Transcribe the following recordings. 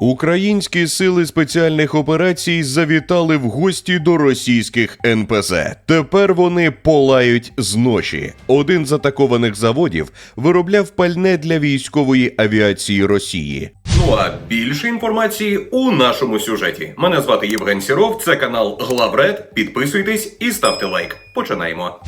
Українські сили спеціальних операцій завітали в гості до російських НПЗ. Тепер вони полають з ночі. Один з атакованих заводів виробляв пальне для військової авіації Росії. Ну а більше інформації у нашому сюжеті. Мене звати Євген Сіров, це канал Главред. Підписуйтесь і ставте лайк. Починаємо.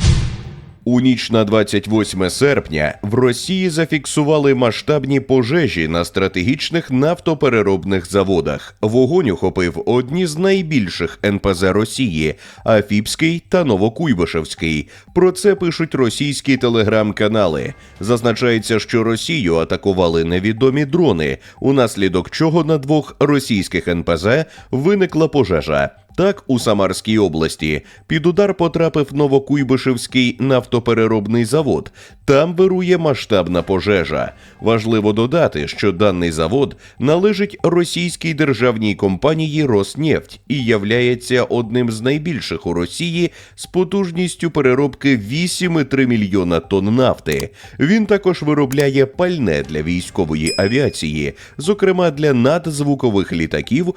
У ніч на 28 серпня в Росії зафіксували масштабні пожежі на стратегічних нафтопереробних заводах. Вогонь охопив одні з найбільших НПЗ Росії Афіпський та Новокуйбишевський. Про це пишуть російські телеграм-канали. Зазначається, що Росію атакували невідомі дрони, унаслідок чого на двох російських НПЗ виникла пожежа. Так, у Самарській області під удар потрапив Новокуйбишевський нафтопереробний завод. Там вирує масштабна пожежа. Важливо додати, що даний завод належить російській державній компанії Роснефть і являється одним з найбільших у Росії з потужністю переробки 8,3 мільйона тонн нафти. Він також виробляє пальне для військової авіації, зокрема для надзвукових літаків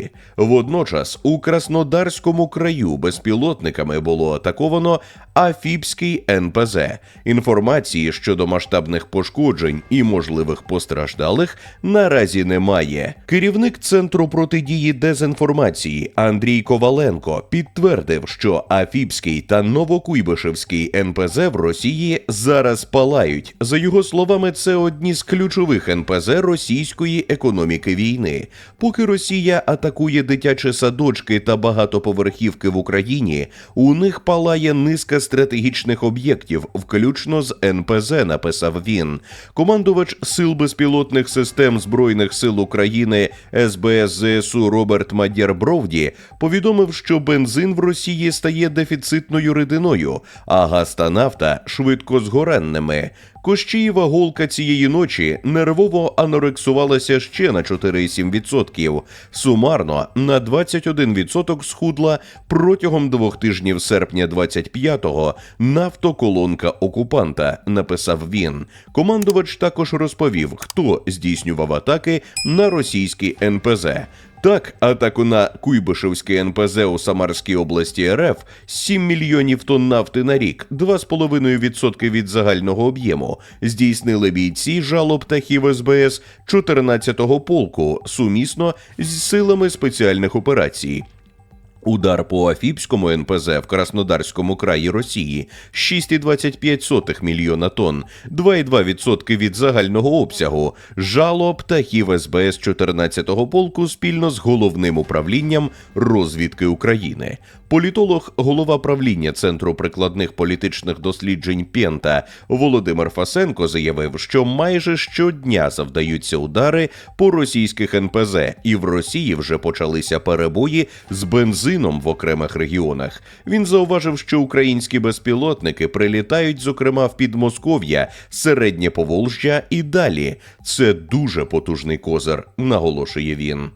Ту-22М3. Водночас у Краснодарському краю безпілотниками було атаковано Афіпський НПЗ. Інформації щодо масштабних пошкоджень і можливих постраждалих наразі немає. Керівник центру протидії дезінформації Андрій Коваленко підтвердив, що Афіпський та Новокуйбишевський НПЗ в Росії зараз палають. За його словами, це одні з ключових НПЗ російської економіки війни. Поки Росія атакує дитячі садочки та багатоповерхівки в Україні, у них палає низка стратегічних об'єктів, включно з НПЗ, написав він. Командувач сил безпілотних систем Збройних сил України СБС ЗСУ Роберт Мадєр Бровді повідомив, що бензин в Росії стає дефіцитною рідиною, а газ та нафта швидкозгоренними. Кощієва голка цієї ночі нервово анорексувалася ще на 4,7%. Сумарно на 21% схудла протягом двох тижнів серпня 25-го нафтоколонка окупанта, написав він. Командувач також розповів, хто здійснював атаки на російські НПЗ. Так, атаку на Куйбишевське НПЗ у Самарській області РФ 7 мільйонів тонн нафти на рік, 2,5% від загального об'єму, здійснили бійці жалоб птахів СБС 14-го полку сумісно з силами спеціальних операцій. Удар по Афіпському НПЗ в Краснодарському краї Росії 6,25 мільйона тонн, 2,2% від загального обсягу. Жало птахів СБС 14-го полку спільно з головним управлінням розвідки України. Політолог, голова правління Центру прикладних політичних досліджень Пента Володимир Фасенко заявив, що майже щодня завдаються удари по російських НПЗ, і в Росії вже почалися перебої з бензином в окремих регіонах. Він зауважив, що українські безпілотники прилітають, зокрема в Підмосков'я, середнє Поволжя і далі. Це дуже потужний козир, наголошує він.